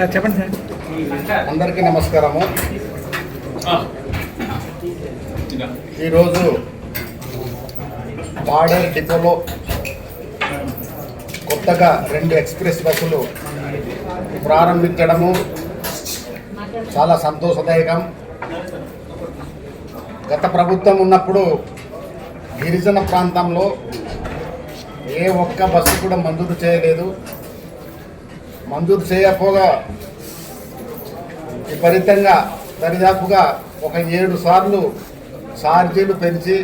Sir చెప్పండి sir. అందరికీ నమస్కారము. ఈరోజు బార్డర్ డిపోలో కొత్తగా రెండు ఎక్స్ప్రెస్ బస్సులు ప్రారంభించడము చాలా సంతోషదాయకం. గత ప్రభుత్వం ఉన్నప్పుడు గిరిజన ప్రాంతంలో ఏ ఒక్క బస్సు కూడా మంజూరు చేయలేదు. మంజూరు చేయకపోగా విపరీతంగా దరిదాపుగా ఒక ఏడు సార్లు ఛార్జీలు పెంచి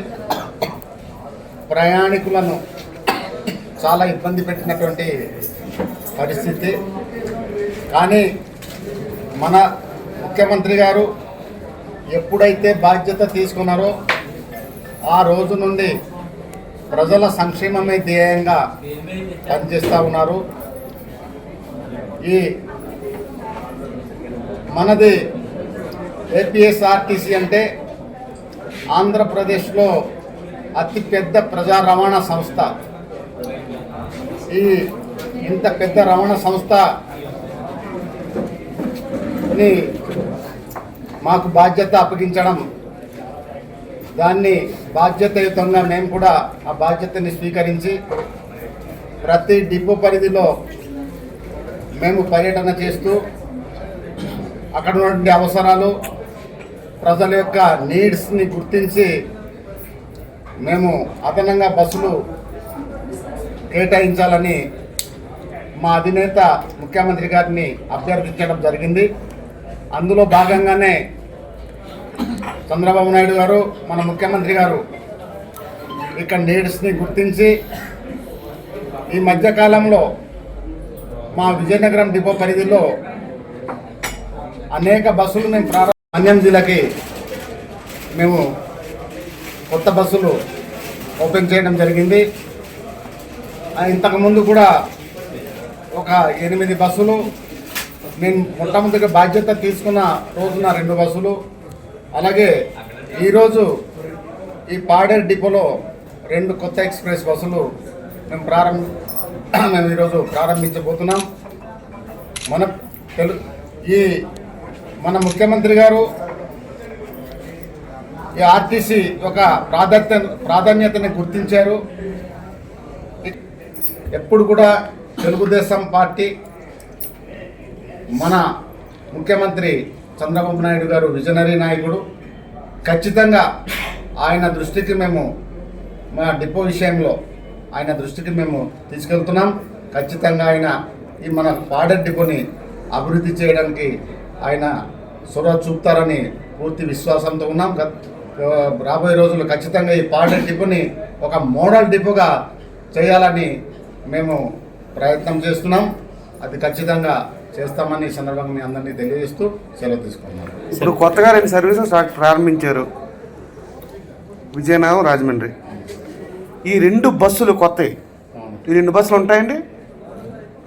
ప్రయాణికులను చాలా ఇబ్బంది పెట్టినటువంటి పరిస్థితి. కానీ మన ముఖ్యమంత్రి గారు ఎప్పుడైతే బాధ్యత తీసుకున్నారో ఆ రోజు నుండి ప్రజల సంక్షేమమే ధ్యేయంగా పనిచేస్తూ ఉన్నారు. ఈ మనది ఏపీఎస్ఆర్టీసీ అంటే ఆంధ్రప్రదేశ్లో అతిపెద్ద ప్రజా రవాణా సంస్థ. ఈ ఇంత పెద్ద రవాణా సంస్థని మాకు బాధ్యత అప్పగించడం దాన్ని బాధ్యతయుతంగా మేము కూడా ఆ బాధ్యతని స్వీకరించి ప్రతి డిపో పరిధిలో మేము పర్యటన చేస్తూ అక్కడ ఉన్నటువంటి అవసరాలు ప్రజల యొక్క నీడ్స్ని గుర్తించి మేము అదనంగా బస్సులు కేటాయించాలని మా అధినేత ముఖ్యమంత్రి గారిని అభ్యర్థించడం జరిగింది. అందులో భాగంగానే చంద్రబాబు నాయుడు గారు మన ముఖ్యమంత్రి గారు ఇక్కడ నీడ్స్ని గుర్తించి ఈ మధ్యకాలంలో మా విజయనగరం డిపో పరిధిలో అనేక బస్సులు మేము ప్రారంభ అన్యం జిల్లాకి మేము కొత్త బస్సులు ఓపెన్ చేయడం జరిగింది. ఇంతకుముందు కూడా ఒక ఎనిమిది బస్సులు నేను మొట్టమొదటిగా బాధ్యత తీసుకున్న రోజున రెండు బస్సులు. అలాగే ఈరోజు ఈ పాడేరు డిపోలో రెండు కొత్త ఎక్స్ప్రెస్ బస్సులు మేము ప్రారంభ మేము ఈరోజు ప్రారంభించబోతున్నాం. మన తెలు ఈ మన ముఖ్యమంత్రి గారు ఈ ఆర్టీసీ ఒక ప్రాధాన్యత ప్రాధాన్యతని గుర్తించారు. ఎప్పుడు కూడా తెలుగుదేశం పార్టీ మన ముఖ్యమంత్రి చంద్రబాబు నాయుడు గారు విజనరీ నాయకుడు. ఖచ్చితంగా ఆయన దృష్టికి మేము మా డిపో విషయంలో ఆయన దృష్టికి మేము తీసుకెళ్తున్నాం. ఖచ్చితంగా ఆయన ఈ మన పాడర్ డిపోని అభివృద్ధి చేయడానికి ఆయన సొర చూపుతారని పూర్తి విశ్వాసంతో ఉన్నాం. రాబోయే రోజుల్లో ఖచ్చితంగా ఈ పాడర్ డిపోని ఒక మోడల్ డిపోగా చేయాలని మేము ప్రయత్నం చేస్తున్నాం. అది ఖచ్చితంగా చేస్తామని సందర్భంగా మీ అందరినీ తెలియజేస్తూ సెలవు తీసుకున్నాను ఇప్పుడు కొత్తగా రెండు సర్వీసెస్ ప్రారంభించారు. విజయనగరం రాజమండ్రి. ఈ రెండు బస్సులు కొత్తవి ఈ రెండు బస్సులు ఉంటాయండి?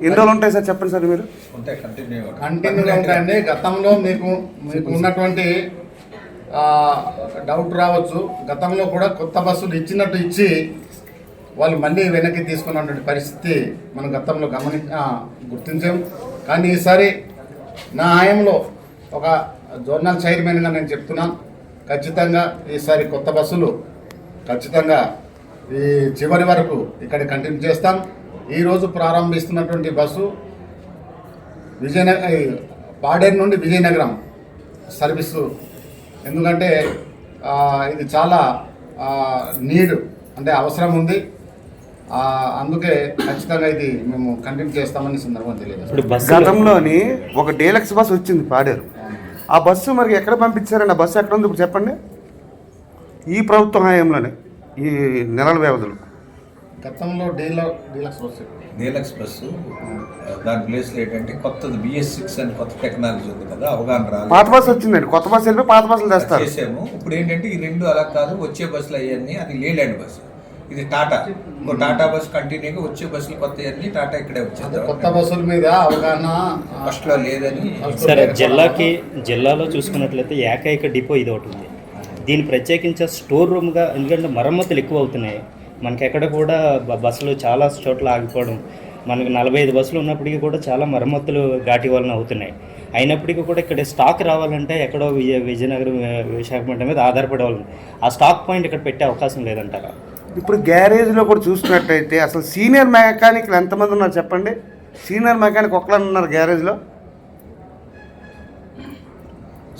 ఎన్ని రోజులు ఉంటాయి సార్? చెప్పండి సార్ మీరు. ఉంటాయి కంటిన్యూ కంటిన్యూగా ఉంటాయండి. గతంలో మీకు మీకు ఉన్నటువంటి ఆ, డౌట్ రావచ్చు. గతంలో కూడా కొత్త బస్సులు ఇచ్చినట్టు ఇచ్చి వాళ్ళు మళ్ళీ వెనక్కి తీసుకున్నటువంటి పరిస్థితి మనం గతంలో గమని గుర్తించాం. కానీ ఈసారి నా ఆయంలో ఒక జోనల్ చైర్మన్గా నేను చెప్తున్నాను ఖచ్చితంగా ఈసారి కొత్త బస్సులు ఖచ్చితంగా ఈ చివరి వరకు ఇక్కడ కంటిన్యూ చేస్తాం. ఈరోజు ప్రారంభిస్తున్నటువంటి బస్సు విజయనగర పాడేరు నుండి విజయనగరం సర్వీసు. ఎందుకంటే ఆ, ఇది చాలా నీడ్ అంటే అవసరం ఉంది. ఆ, అందుకే ఖచ్చితంగా ఇది మేము కంటిన్యూ చేస్తామని సందర్భం తెలియదు గతంలోని ఒక డీలక్స్ బస్సు వచ్చింది పాడారు. ఆ బస్సు మరి ఎక్కడ పంపించారండి? ఆ బస్సు ఎక్కడ ఉంది? ఇప్పుడు చెప్పండి. ఈ ప్రభుత్వ హయాంలోనే. ఈ నెలల వ్యవధిలో. గతంలో డీలక్స్ బస్సు డీలక్స్ బస్సు దాని ప్లేస్లో ఏంటంటే కొత్తది బిఎస్ సిక్స్ అని కొత్త టెక్నాలజీ ఉంది కదా అవగాహన పాత రాలేదు బస్సు వచ్చిందండి. కొత్త బస్సు వెళ్ళిపోయి పాత బస్సులు తెస్తారు. చేసాము. ఇప్పుడు ఏంటంటే ఈ రెండు అలా కాదు వచ్చే బస్సులు అవన్నీ అది లేలాండ్ బస్సు. ఇది టాటా. ఇంకో టాటా బస్ కంటిన్యూగా వచ్చే బస్సులు కొత్త అన్ని టాటా ఇక్కడే అంటే కొత్త వచ్చేది బస్సుల మీద అవగాహన ఆ, ఫస్ట్లో లేదని సరే జిల్లాకి జిల్లాలో చూసుకున్నట్లయితే ఏకైక డిపో ఇది ఒకటి ఉంది. దీన్ని ప్రత్యేకించే స్టోర్ రూమ్గా ఎందుకంటే మరమ్మతులు ఎక్కువ అవుతున్నాయి మనకి ఎక్కడ కూడా బస్సులు చాలా చోట్ల ఆగిపోవడం మనకు నలభై ఐదు బస్సులు ఉన్నప్పటికీ కూడా చాలా మరమ్మతులు ఘాటి వలన అవుతున్నాయి. అయినప్పటికీ కూడా ఇక్కడ స్టాక్ రావాలంటే ఎక్కడో విజయ విజయనగరం విశాఖపట్నం మీద ఆధారపడే వాళ్ళు ఆ స్టాక్ పాయింట్ ఇక్కడ పెట్టే అవకాశం లేదంటారా? ఇప్పుడు గ్యారేజ్లో కూడా చూసినట్టయితే అసలు సీనియర్ మెకానిక్లు ఎంతమంది ఉన్నారు చెప్పండి? సీనియర్ మెకానిక్ ఒక్కళ్ళని ఉన్నారు గ్యారేజ్లో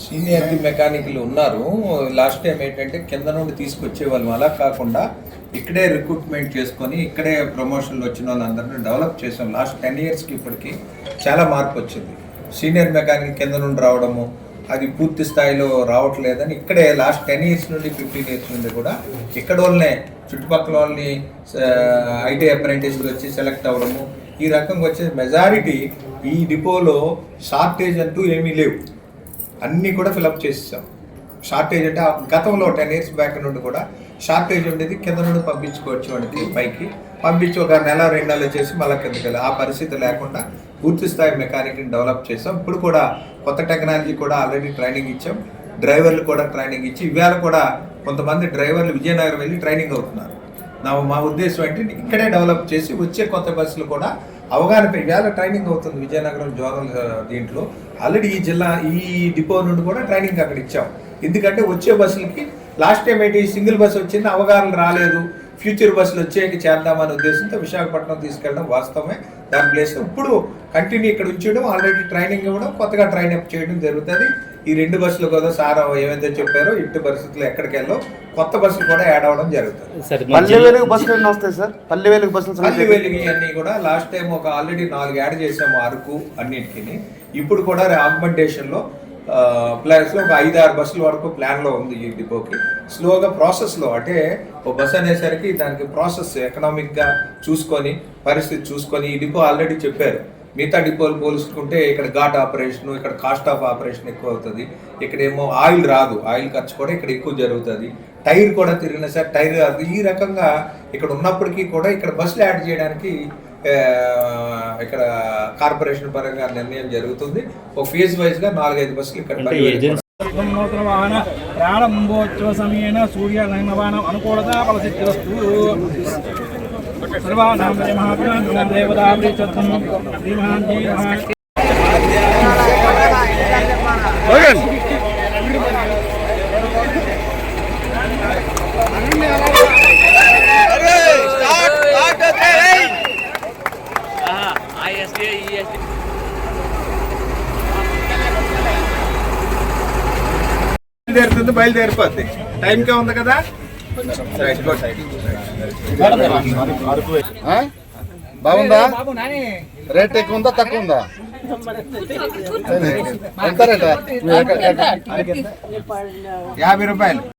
సీనియర్ మెకానిక్లు ఉన్నారు. లాస్ట్ టైం ఏంటంటే కింద నుండి తీసుకొచ్చే వాళ్ళు అలా కాకుండా ఇక్కడే రిక్రూట్మెంట్ చేసుకొని ఇక్కడే ప్రమోషన్లు వచ్చిన వాళ్ళందరినీ డెవలప్ చేసాం. లాస్ట్ టెన్ ఇయర్స్కి ఇప్పటికి చాలా మార్పు వచ్చింది. సీనియర్ మెకానిక్ కింద నుండి రావడము అది పూర్తి స్థాయిలో రావట్లేదని ఇక్కడే లాస్ట్ టెన్ ఇయర్స్ నుండి ఫిఫ్టీన్ ఇయర్స్ నుండి కూడా ఇక్కడ వాళ్ళనే చుట్టుపక్కల వాళ్ళని ఐటీ అప్రెంటిస్లు వచ్చి సెలెక్ట్ అవ్వడము ఈ రకంగా వచ్చే మెజారిటీ ఈ డిపోలో షార్టేజ్ అంటూ ఏమీ లేవు. అన్నీ కూడా ఫిలప్ చేసేసాం. షార్టేజ్ అంటే గతంలో టెన్ ఇయర్స్ బ్యాక్ నుండి కూడా షార్టేజ్ ఉండేది. కింద నుండి పంపించుకోవచ్చు వాడికి పైకి. పంపించి ఒక నెల రెండు నెలలు చేసి మళ్ళీ కిందకి వెళ్ళి ఆ పరిస్థితి లేకుండా పూర్తి స్థాయి మెకానిక్ని డెవలప్ చేసాం. ఇప్పుడు కూడా కొత్త టెక్నాలజీ కూడా ఆల్రెడీ ట్రైనింగ్ ఇచ్చాం. డ్రైవర్లు కూడా ట్రైనింగ్ ఇచ్చి ఇవాళ కూడా కొంతమంది డ్రైవర్లు విజయనగరం వెళ్ళి ట్రైనింగ్ అవుతున్నారు. నా మా ఉద్దేశం ఏంటి? ఇక్కడే డెవలప్ చేసి వచ్చే కొత్త బస్సులు కూడా అవగాహన వేళ ట్రైనింగ్ అవుతుంది విజయనగరం జోనల్ దీంట్లో. ఆల్రెడీ ఈ జిల్లా ఈ డిపో నుండి కూడా ట్రైనింగ్ అక్కడ ఇచ్చాం. ఎందుకంటే వచ్చే బస్సులకి లాస్ట్ టైం ఏంటి సింగిల్ బస్సు వచ్చింది అవగాహన రాలేదు. ఫ్యూచర్ బస్సులు వచ్చేకి చేద్దామనే ఉద్దేశంతో విశాఖపట్నం తీసుకెళ్ళడం వాస్తవమే. దాని ప్లేస్ ఇప్పుడు కంటిన్యూ ఇక్కడ ఉంచడం ఆల్రెడీ ట్రైనింగ్ ఇవ్వడం కొత్తగా ట్రైన్ అప్ చేయడం జరుగుతుంది. ఈ రెండు బస్సులు కూడా సార్ ఏమైతే చెప్పారో ఇంటి పరిస్థితులు ఎక్కడికి వెళ్ళో కొత్త బస్సులు కూడా యాడ్ అవ్వడం జరుగుతుంది. సరే మన పల్లె జిల్లా- వెలుగు బస్సులు ఎన్ని వస్తాయి సార్? పల్లె వెలుగు బస్సులు పల్లి సంగతి వెలిగి అన్ని కూడా లాస్ట్ టైం ఒక ఆల్రెడీ నాలుగు యాడ్ చేసాము అరకు అన్నిటికీ ఇప్పుడు కూడా ఆగ్మెంటేషన్ లో ఒక ఐదు ఆరు బస్సుల వరకు ప్లాన్లో ఉంది ఈ డిపోకి. స్లోగా ప్రాసెస్లో అంటే ఒక బస్ అనేసరికి దానికి ప్రాసెస్ ఎకనామిక్గా చూసుకొని పరిస్థితి చూసుకొని ఈ డిపో ఆల్రెడీ చెప్పారు. మిగతా డిపోలు పోల్చుకుంటే ఇక్కడ ఘాట్ ఆపరేషన్ ఇక్కడ కాస్ట్ ఆఫ్ ఆపరేషన్ ఎక్కువ అవుతుంది. ఇక్కడ ఏమో ఆయిల్ రాదు. ఆయిల్ ఖర్చు కూడా ఇక్కడ ఎక్కువ జరుగుతుంది. టైర్ కూడా తిరిగిన సార్ టైర్ రాదు ఈ రకంగా ఇక్కడ ఉన్నప్పటికీ కూడా ఇక్కడ బస్సులు యాడ్ చేయడానికి ఇక్కడ కార్పొరేషన్ పరంగా నిర్ణయం జరుగుతుంది. ఒక ఫేజ్ వైజ్గా నాలుగైదు బస్సులు ఇక్కడ అంటే పదివేలు ఏజెన్సీ నూతన వాహన ప్రారంభోత్సవ సమయేన సూర్య నయనవానం అనుకూలత ఫలసిద్ధిరస్తు సర్వానాం జయ మహాత్మానం దేవతా శ్రీమహాన్ బయలుదేరుతుంది బయలుదేరిపోద్ది. టైంకే ఉంది కదా? బాగుందా? రేట్ ఎక్కువ ఉందా తక్కువ ఉందా? ఎంత రేట్? యాభై రూపాయలు.